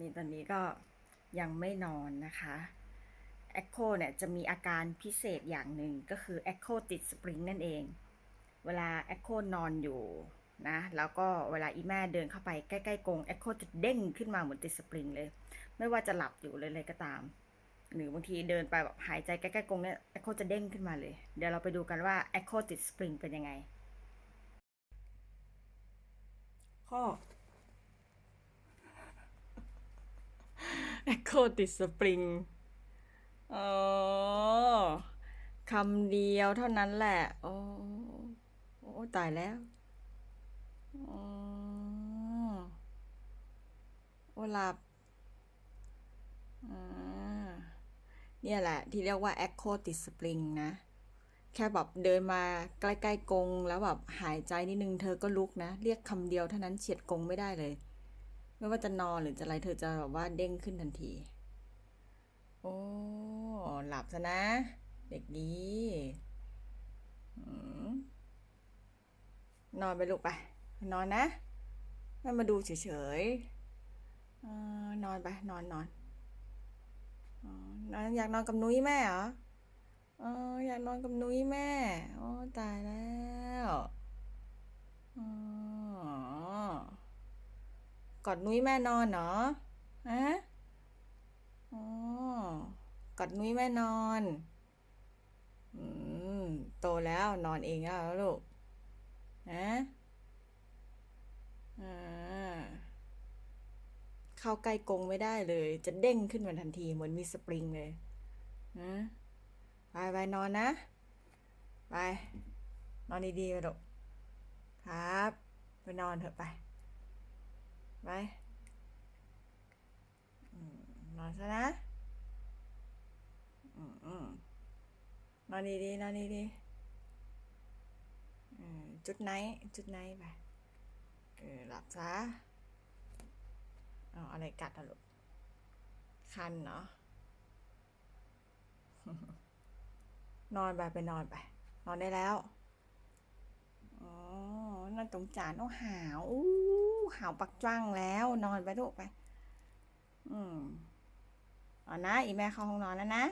นี่ตอนนี้ก็ยังไม่นอนนะคะแอคโคเนี่ยจะมีอาการพิเศษอย่างหนึ่งก็คือแอคโคติดสปริงนั่นเอง เวลาแอคโคนอนอยู่นะแล้วก็เวลาอีแม่เดินเข้าไปใกล้ๆกรงแอคโคจะเด้งขึ้นมาเหมือนติดสปริงเลย ไม่ว่าจะหลับอยู่เลยเลยก็ตาม หรือบางทีเดินไปแบบหายใจใกล้ๆกรงเนี่ยแอคโคจะเด้งขึ้นมาเลย เดี๋ยวเราไปดูกันว่าแอคโคติดสปริงเป็นยังไงข้อ แอคโคติดสปริงอ๋อคำเดียวเท่านั้นแหละ โอ้โอ้ตายแล้วอ๋อโอ้หลับอ่าเนี่ยแหละ ที่เรียกว่าแอคโคติดสปริงนะ แค่แบบเดินมาใกล้ๆกง แล้วแบบหายใจนิดนึงเธอก็ลุกนะ เรียกคำเดียวเท่านั้นเฉียดกงไม่ได้เลย ไม่ว่าจะนอนหรือจะอะไรเธอจะแบบว่าเด้งขึ้นทันที โอ้หลับซะนะ เด็กดีอืมนอนไปลูกไป นอนนะแม่มาดูเฉยๆนอนไป นอนนอนนอนอยากนอนกับนุ้ยแม่เหรออออยากนอนกับนุ้ยแม่ โอ้ตายแล้วอ๋อ กอดนุ้ยแม่นอนเหรอฮะอ๋อกอดนุ้ยแม่นอน อืม โตแล้วนอนเองแล้วลูกนะอ่าเข้าใกล้กรงไม่ได้เลย จะเด้งขึ้นมาทันทีเหมือนมีสปริงเลยนะไปไปนอนนะ ไป นอนดีๆไปลูกครับ ไปนอนเถอะไป ไปนอนซะนะอนอนดีๆนอนดีๆจุดไหน จุดไหนไปเออหลับซะเอาอะไรกัดอะลูกคันเนาะนอนไปไปนอนไป นอนได้แล้ว อ๋อนั่นตรงจานโอ้หาวอู้ ห่าวปักจ้างแล้ว นอนไปลูกไป อืมเอนะ อีแม่เข้าห้องนอนแล้วนะ